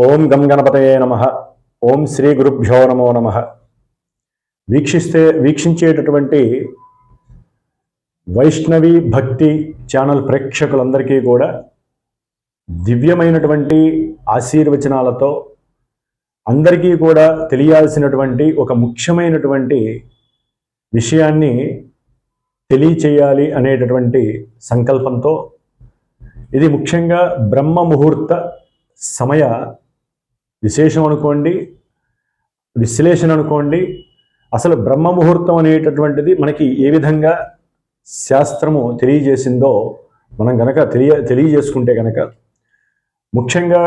ఓం గం గణపతయే నమ. ఓం శ్రీ గురుభ్యో నమో నమ. వీక్షిస్తే వీక్షించేటటువంటి వైష్ణవి భక్తి ఛానల్ ప్రేక్షకులందరికీ కూడా దివ్యమైనటువంటి ఆశీర్వచనాలతో అందరికీ కూడా తెలియాల్సినటువంటి ఒక ముఖ్యమైనటువంటి విషయాన్ని తెలియచేయాలి అనేటటువంటి సంకల్పంతో ఇది ముఖ్యంగా బ్రహ్మ ముహూర్త సమయ విశేషం అనుకోండి విశ్లేషణ అనుకోండి అసలు బ్రహ్మ ముహూర్తం అనేటటువంటిది మనకి ఏ విధంగా శాస్త్రము తెలియజేసిందో మనం గనక తెలియ తెలియజేసుకుంటే గనక ముఖ్యంగా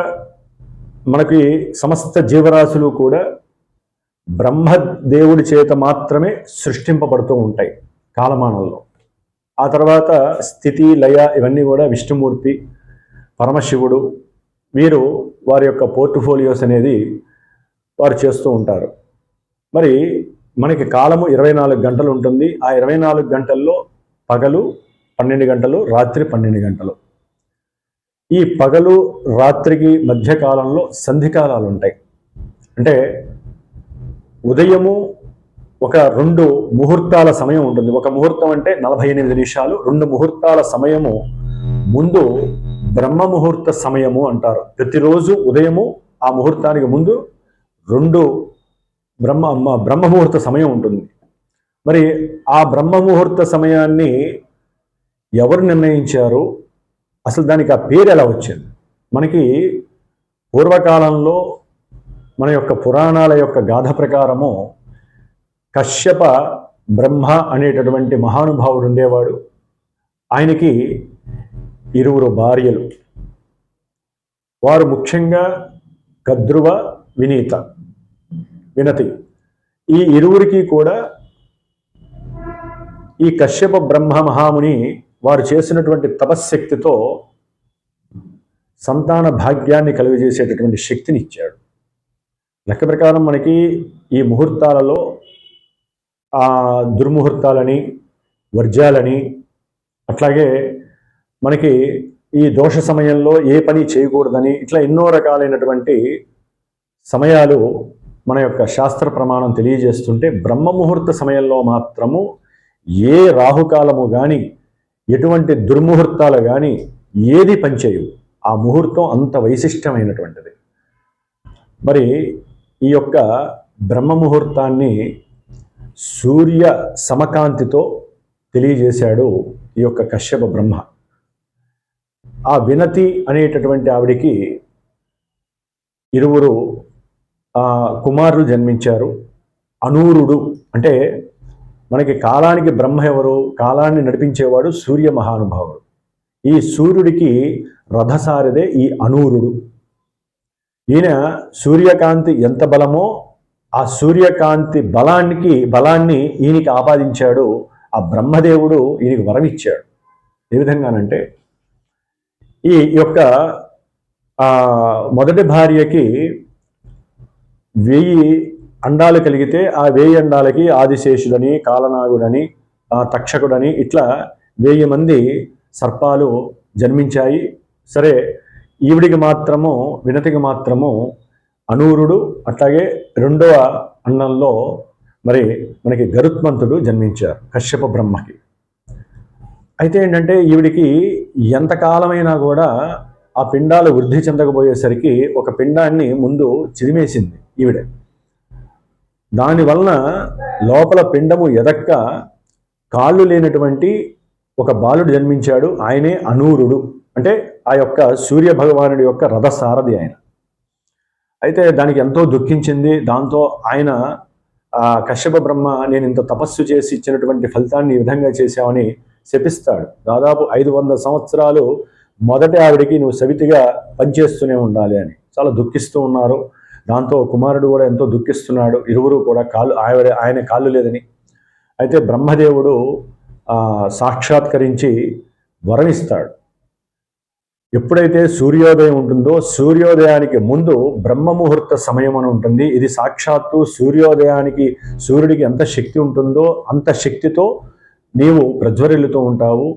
మనకి సమస్త జీవరాశులు కూడా బ్రహ్మదేవుడి చేత మాత్రమే సృష్టింపబడుతూ ఉంటాయి కాలమానంలో. ఆ తర్వాత స్థితి లయ ఇవన్నీ కూడా విష్ణుమూర్తి పరమశివుడు వీరు వారి యొక్క పోర్ట్ఫోలియోస్ అనేది వారు చేస్తూ ఉంటారు. మరి మనకి కాలము ఇరవై నాలుగు గంటలు ఉంటుంది. ఆ ఇరవై నాలుగు గంటల్లో పగలు పన్నెండు గంటలు రాత్రి పన్నెండు గంటలు. ఈ పగలు రాత్రికి మధ్యకాలంలో సంధికాలాలు ఉంటాయి. అంటే ఉదయము ఒక రెండు ముహూర్తాల సమయం ఉంటుంది. ఒక ముహూర్తం అంటే నలభై ఎనిమిది నిమిషాలు. రెండు ముహూర్తాల సమయము ముందు బ్రహ్మ ముహూర్త సమయము అంటారు. ప్రతిరోజు ఉదయము ఆ ముహూర్తానికి ముందు రెండు బ్రహ్మ మ- బ్రహ్మ ముహూర్త సమయం ఉంటుంది. మరి ఆ బ్రహ్మ ముహూర్త సమయాన్ని ఎవరు నిర్ణయించారు? అసలు దానికి ఆ పేరు ఎలా వచ్చింది? మనకి పూర్వకాలంలో మన యొక్క పురాణాల యొక్క గాథ ప్రకారము కశ్యప బ్రహ్మ అనేటటువంటి మహానుభావుడు ఉండేవాడు. ఆయనకి ఇరువురు భార్యలు. వారు ముఖ్యంగా కద్రువ వినీత. వినతి. ఈ ఇరువురికి కూడా ఈ కశ్యప బ్రహ్మ మహాముని వారు చేసినటువంటి తపశ్శక్తితో సంతాన భాగ్యాన్ని కలుగజేసేటటువంటి శక్తిని ఇచ్చాడు లెక్క ప్రకారం మనకి ఈ ముహూర్తాలలో ఆ దుర్ముహూర్తాలని వర్జాలని అట్లాగే మనకి ఈ దోష సమయంలో ఏ పని చేయకూడదని ఇట్లా ఎన్నో రకాలైనటువంటి సమయాలు మన యొక్క శాస్త్ర ప్రమాణం తెలియజేస్తుంటే బ్రహ్మ ముహూర్త సమయంలో మాత్రము ఏ రాహుకాలము కానీ ఎటువంటి దుర్ముహూర్తాలు కానీ ఏది పనిచేయవు ఆ ముహూర్తం అంత వైశిష్టమైనటువంటిది మరి ఈ యొక్క బ్రహ్మ ముహూర్తాన్ని సూర్య సమకాంతితో తెలియజేశాడు ఈ యొక్క కశ్యప బ్రహ్మ. ఆ వినతి అనేటటువంటి ఆవిడికి ఇరువురు ఆ, కుమారులు జన్మించారు. అనూరుడు అంటే మనకి కాలానికి బ్రహ్మ ఎవరు? కాలాన్ని నడిపించేవాడు సూర్య మహానుభావుడు. ఈ సూర్యుడికి రథసారిదే ఈ అనూరుడు. ఈయన సూర్యకాంతి ఎంత బలమో ఆ సూర్యకాంతి బలానికి బలాన్ని ఈయనకి ఆపాదించాడు. ఆ బ్రహ్మదేవుడు ఈయనకి వరమిచ్చాడు. ఏ విధంగానంటే ఈ యొక్క మొదటి భార్యకి వెయ్యి అండాలు కలిగితే ఆ వెయ్యి అండాలకి ఆదిశేషుడని కాలనాగుడని తక్షకుడని ఇట్లా వెయ్యి మంది సర్పాలు జన్మించాయి. సరే ఈవిడికి మాత్రము వినతికి మాత్రము అనూరుడు అట్లాగే రెండవ అండంలో మరి మనకి గరుత్మంతుడు జన్మించారు కశ్యప బ్రహ్మకి. అయితే ఏంటంటే ఈవిడికి ఎంతకాలమైనా కూడా ఆ పిండాలు వృద్ధి చెందకపోయేసరికి ఒక పిండాన్ని ముందు చిరిమేసింది ఈవిడ. దానివలన లోపల పిండము ఎదక్క కాళ్ళు లేనటువంటి ఒక బాలుడు జన్మించాడు. ఆయనే అనూరుడు. అంటే ఆ యొక్క సూర్య భగవానుడి యొక్క రథసారథి ఆయన. అయితే దానికి ఎంతో దుఃఖించింది. దాంతో ఆయన ఆ కశ్యప బ్రహ్మ నేను ఇంత తపస్సు చేసి ఇచ్చినటువంటి ఫలితాన్ని ఈ విధంగా చేశావని శపిస్తాడు. దాదాపు ఐదు వందల సంవత్సరాలు మొదటి ఆవిడికి నువ్వు సవితిగా పనిచేస్తూనే ఉండాలి అని. చాలా దుఃఖిస్తూ ఉన్నారు. దాంతో కుమారుడు కూడా ఎంతో దుఃఖిస్తున్నాడు. ఇరువురు కూడా కాళ్ళు ఆవిడ ఆయన కాళ్ళు లేదని. అయితే బ్రహ్మదేవుడు సాక్షాత్కరించి వరణిస్తాడు ఎప్పుడైతే సూర్యోదయం ఉంటుందో సూర్యోదయానికి ముందు బ్రహ్మ ముహూర్త సమయం అని ఉంటుంది. ఇది సాక్షాత్తు సూర్యోదయానికి సూర్యుడికి ఎంత శక్తి ఉంటుందో అంత శక్తితో నీవు ప్రజ్వరిల్లుతూ ఉంటావు.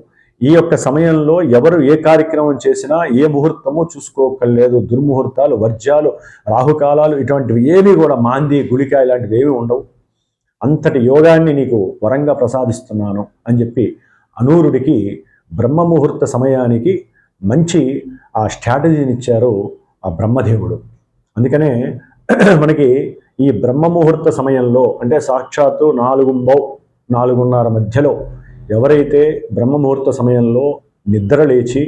ఈ యొక్క సమయంలో ఎవరు ఏ కార్యక్రమం చేసినా ఏ ముహూర్తము చూసుకోకలేదు దుర్ముహూర్తాలు వర్జ్యాలు రాహుకాలాలు ఇటువంటివి ఏవి కూడా మాంది గుళిక ఇలాంటివి ఏవి ఉండవు. అంతటి యోగాన్ని నీకు వరంగా ప్రసాదిస్తున్నాను అని చెప్పి అనూరుడికి బ్రహ్మ ముహూర్త సమయానికి మంచి ఆ స్ట్రాటజీని ఇచ్చారు ఆ బ్రహ్మదేవుడు. అందుకనే మనకి ఈ బ్రహ్మ ముహూర్త సమయంలో అంటే సాక్షాత్తు నాలుగుంబౌ నాలుగున్నర మధ్యలో ఎవరైతే బ్రహ్మముహూర్త సమయంలో నిద్ర లేచి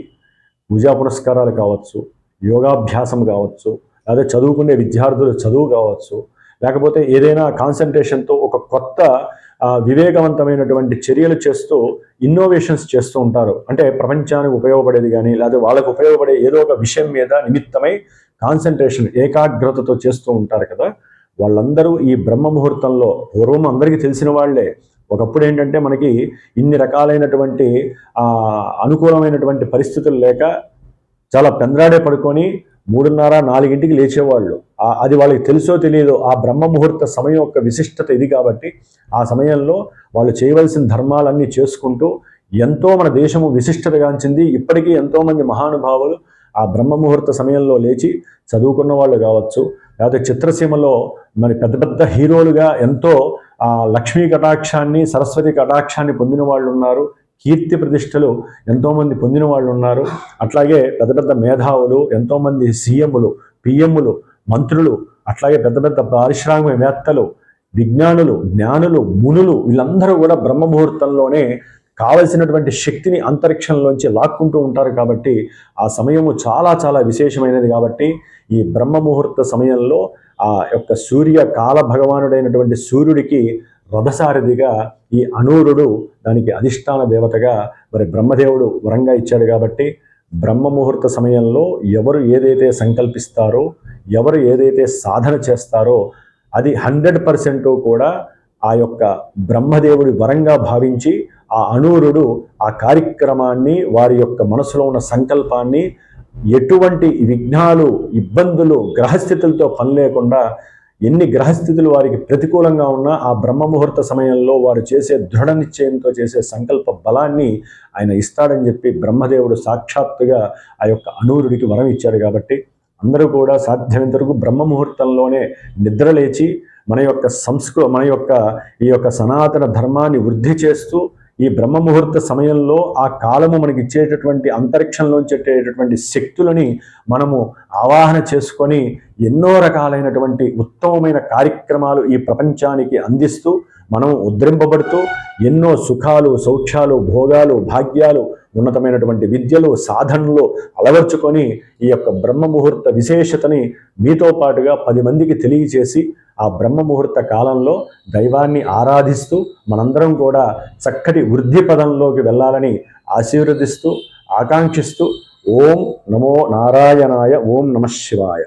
పూజా పునస్కారాలు కావచ్చు యోగాభ్యాసం కావచ్చు లేదా చదువుకునే విద్యార్థులు చదువు కావచ్చు లేకపోతే ఏదైనా కాన్సన్ట్రేషన్తో ఒక కొత్త వివేకవంతమైనటువంటి చర్యలు చేస్తూ ఇన్నోవేషన్స్ చేస్తూ ఉంటారు. అంటే ప్రపంచానికి ఉపయోగపడేది కానీ లేదా వాళ్ళకు ఉపయోగపడే ఏదో ఒక విషయం మీద నిమిత్తమై కాన్సన్ట్రేషన్ ఏకాగ్రతతో చేస్తూ ఉంటారు కదా. వాళ్ళందరూ ఈ బ్రహ్మ ముహూర్తంలో పూర్వం అందరికీ తెలిసిన వాళ్ళే. ఒకప్పుడు ఏంటంటే మనకి ఇన్ని రకాలైనటువంటి అనుకూలమైనటువంటి పరిస్థితులు లేక చాలా పెందరాడే పడుకొని మూడున్నర నాలుగింటికి లేచేవాళ్ళు. అది వాళ్ళకి తెలుసో తెలియదో ఆ బ్రహ్మ ముహూర్త సమయం యొక్క విశిష్టత ఇది కాబట్టి ఆ సమయంలో వాళ్ళు చేయవలసిన ధర్మాలన్నీ చేసుకుంటూ ఎంతో మన దేశము విశిష్టతగాంచింది. ఇప్పటికీ ఎంతోమంది మహానుభావులు ఆ బ్రహ్మ ముహూర్త సమయంలో లేచి చదువుకున్న వాళ్ళు కావచ్చు లేకపోతే చిత్రసీమలో మరి పెద్ద పెద్ద హీరోలుగా ఎంతో లక్ష్మీ కటాక్షాన్ని సరస్వతి కటాక్షాన్ని పొందిన వాళ్ళు ఉన్నారు కీర్తి ప్రతిష్టలు ఎంతోమంది పొందిన వాళ్ళు ఉన్నారు అట్లాగే పెద్ద పెద్ద మేధావులు ఎంతోమంది సీఎంలు పిఎంలు మంత్రులు అట్లాగే పెద్ద పెద్ద పారిశ్రామికవేత్తలు విజ్ఞానులు జ్ఞానులు మునులు వీళ్ళందరూ కూడా బ్రహ్మ ముహూర్తంలోనే కావలసినటువంటి శక్తిని అంతరిక్షంలోంచి లాక్కుంటూ ఉంటారు కాబట్టి ఆ సమయము చాలా చాలా విశేషమైనది కాబట్టి ఈ బ్రహ్మ ముహూర్త సమయంలో ఆ యొక్క సూర్య కాల భగవానుడైనటువంటి సూర్యుడికి రథసారథిగా ఈ అనూరుడు దానికి అధిష్టాన దేవతగా మరి బ్రహ్మదేవుడు వరంగా ఇచ్చాడు కాబట్టి బ్రహ్మ ముహూర్త సమయంలో ఎవరు ఏదైతే సంకల్పిస్తారో ఎవరు ఏదైతే సాధన చేస్తారో అది హండ్రెడ్ పర్సెంట్ కూడా ఆ యొక్క బ్రహ్మదేవుడి వరంగా భావించి ఆ అనూరుడు ఆ కార్యక్రమాన్ని వారి యొక్క మనసులో ఉన్న సంకల్పాన్ని ఎటువంటి విఘ్నాలు ఇబ్బందులు గ్రహస్థితులతో పని లేకుండా ఎన్ని గ్రహస్థితులు వారికి ప్రతికూలంగా ఉన్నా ఆ బ్రహ్మ ముహూర్త సమయంలో వారు చేసే దృఢ నిశ్చయంతో చేసే సంకల్ప బలాన్ని ఆయన ఇస్తాడని చెప్పి బ్రహ్మదేవుడు సాక్షాత్తుగా ఆ యొక్క అనూరుడికి వరం ఇచ్చాడు కాబట్టి అందరూ కూడా సాధ్యమైనంత వరకు బ్రహ్మ ముహూర్తంలోనే నిద్రలేచి మన యొక్క సంస్కృ మన యొక్క ఈ యొక్క సనాతన ధర్మాన్ని వృద్ధి చేస్తూ ఈ బ్రహ్మ ముహూర్త సమయంలో ఆ కాలము మనకి ఇచ్చేటటువంటి అంతరిక్షంలోంచి వచ్చేటటువంటి శక్తులని మనము ఆవాహన చేసుకొని ఎన్నో రకాలైనటువంటి ఉత్తమమైన కార్యక్రమాలు ఈ ప్రపంచానికి అందిస్తూ మనం ఉద్రింపబడుతూ ఎన్నో సుఖాలు సౌఖ్యాలు భోగాలు భాగ్యాలు ఉన్నతమైనటువంటి విద్యలు సాధనలో అలవర్చుకొని ఈ యొక్క బ్రహ్మ ముహూర్త విశేషతని మీతో పాటుగా పది మందికి తెలియచేసి ఆ బ్రహ్మ ముహూర్త కాలంలో దైవాన్ని ఆరాధిస్తూ మనందరం కూడా చక్కటి వృద్ధి పదంలోకి వెళ్ళాలని ఆశీర్వదిస్తూ ఆకాంక్షిస్తూ ఓం నమో నారాయణాయ ఓం నమ శివాయ.